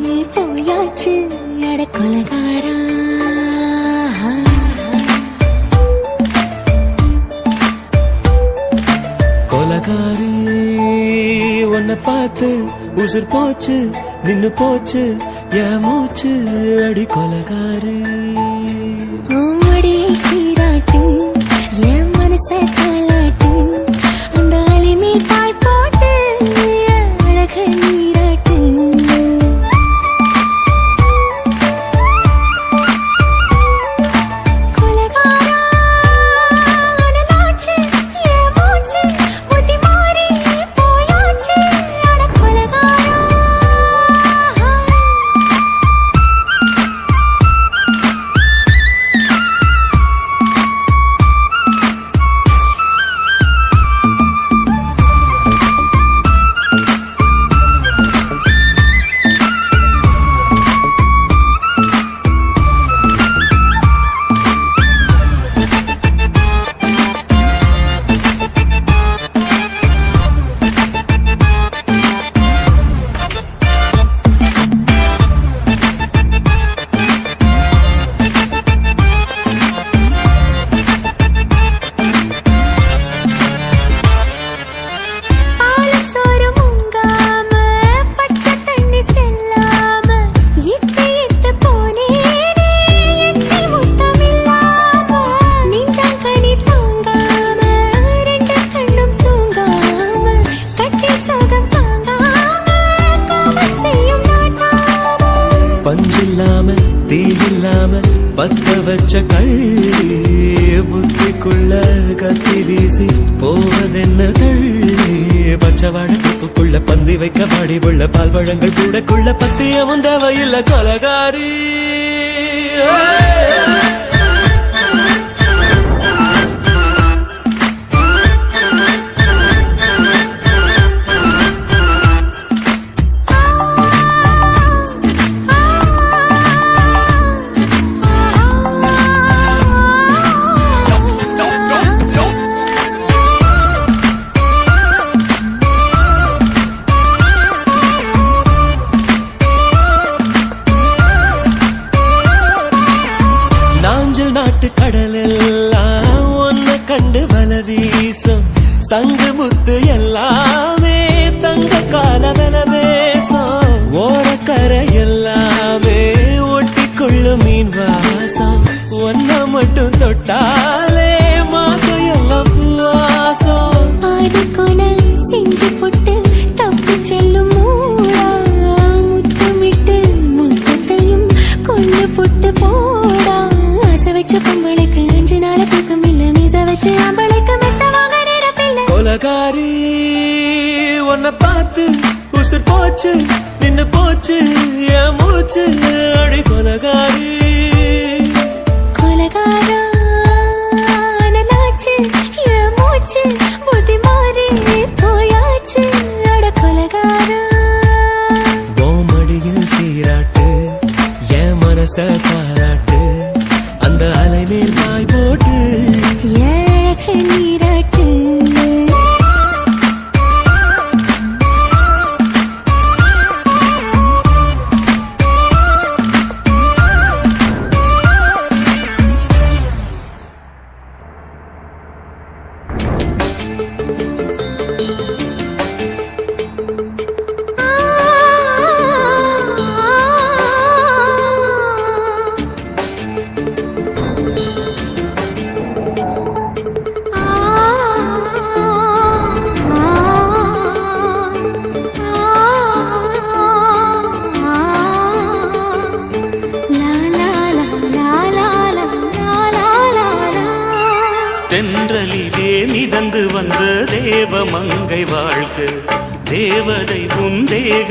போயாச்சு அட கொலகாரா. கொலகாரி உன்னை பார்த்து உசுர் போச்சு நின்னு போச்சு என் மூச்சு அடி கொலகாரி. சீராட்டு தீ பத்த வச்ச கள்ளி புத்திக்குள்ள கத்தி வீசி போவதென்ன தள்ளி? பச்சவாட கப்புக்குள்ள பந்தி வைக்க வாடி உள்ள பால் பழங்கள் கூடக்குள்ள பத்தியமும் தேவையில்ல கொலகாரி. கொலகாரி உன்னை பார்த்து உசுர் போச்சு நின்னு போச்சு என் மூச்சு அடி கொலகாரி. கொலகாரா அனலாச்சு என் மூச்சு புத்தி மாறி போயாச்சு. அட கொலகாரா. கோமடியில் சீராட்டு என் மனச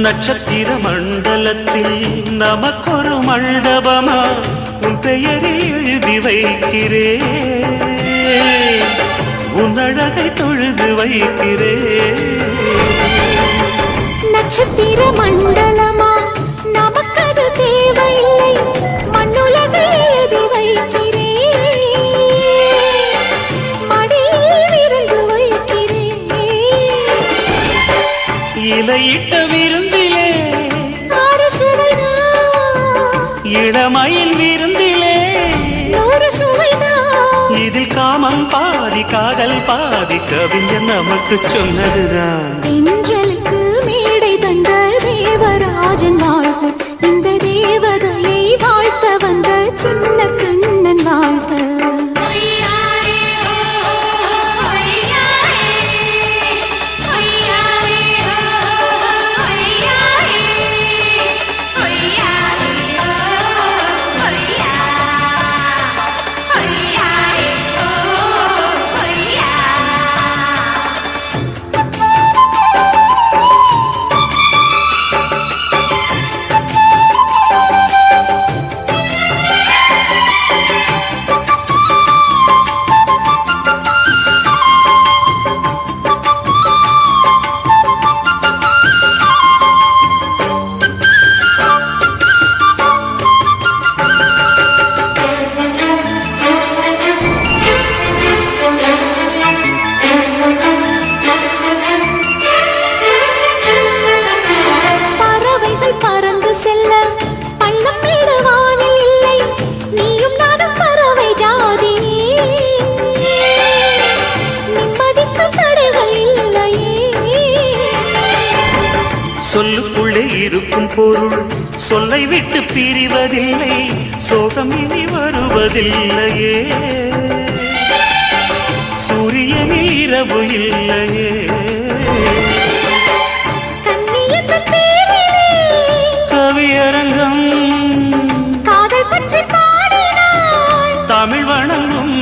நட்சத்திர மண்டலத்தில் நமக்கொரு மண்டபமா? உன் பெயரை எழுதி வைக்கிறே. உன் அழகை தொழுது வைக்கிறே. நட்சத்திர மண்டலமா இலையிட்ட விருந்திலே இளமயில் விருந்திலே இதில் காமம் பாதி காதல் பாதி கவிஞர் நமக்கு சொன்னதுதான். தென்றலுக்கு மேடை தந்த தேவராஜன் வாழ்க. இந்த தேவதையை பொருள் சொல்லை விட்டு பிரிவதில்லை சோகம் இனி வருவதில்லையே. சூரியனில் இரவு இல்லையே. கவியரங்கம் காதல் பற்றி பாடினாள் தமிழ் வணங்கும்.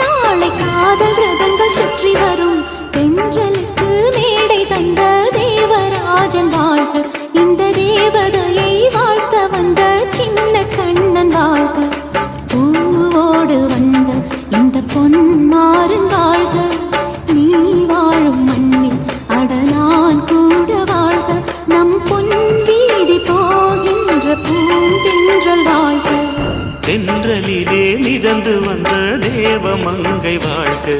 நாளை காதல் ரதங்கள் சுற்றி வரும். வாழ்க இந்த தேவதையை வாழ்த்த வந்த சின்ன கண்ணன் வாழ்க. பூவோடு வந்த இந்த பொன்மாறன் வாழ்க. நீ வாழும் மண்ணில் அடனான் கூட வாழ்க. நம் பொன் வீதி போகின்ற பூந்தென்றல் வாழ்க. தென்றலிலே மிதந்து வந்த தேவமங்கை வாழ்க.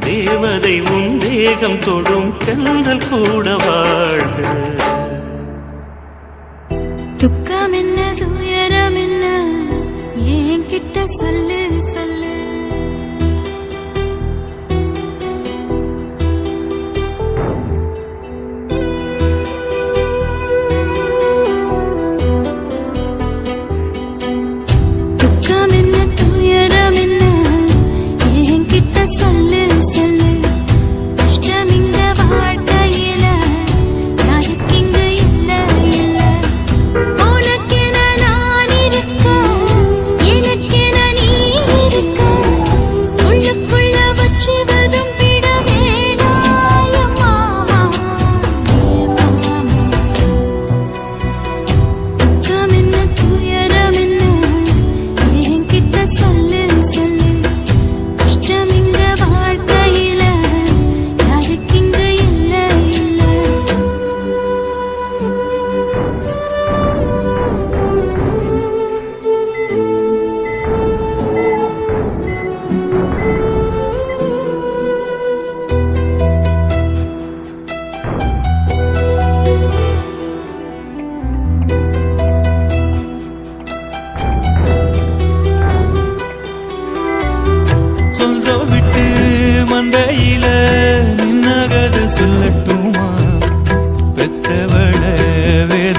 தேவதை உன் தேகம் தொடும் தென்றல் கூட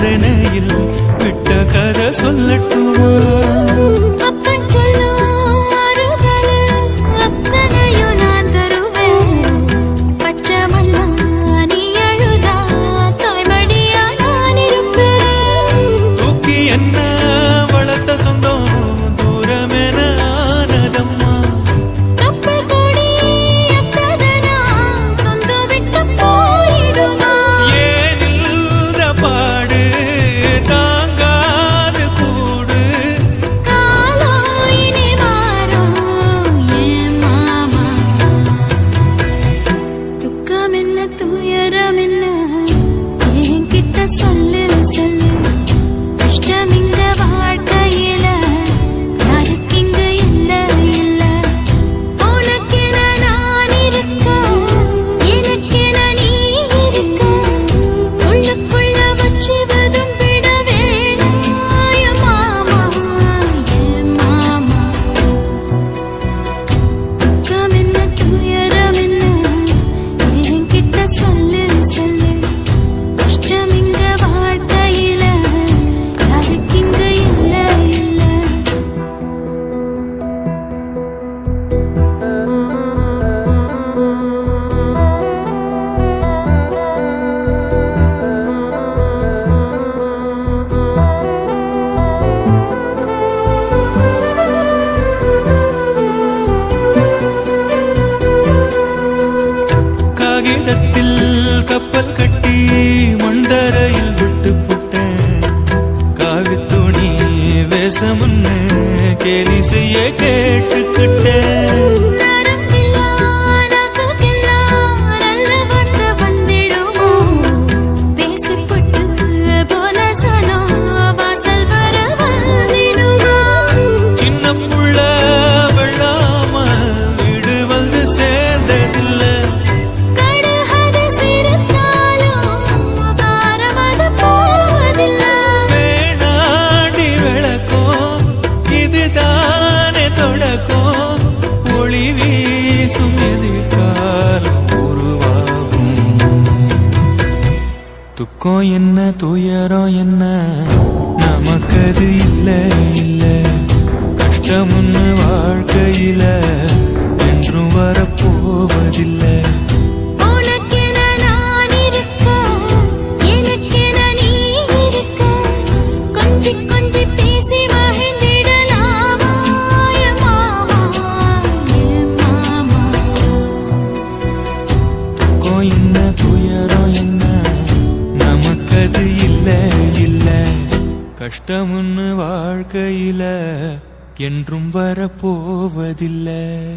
வேதனையில் விட்ட கதை சொல்லட்டுமா? நேசமுன்னு கேலிசைய கேட்டுக்கிட்டேன். துக்கம் என்ன துயரம் என்ன? நமக்கது இல்ல இல்ல. கஷ்டம்னு வாழ்க்கையில என்றும் வரப்போவதில்லை. என்றும் வரப்போவதில்லை.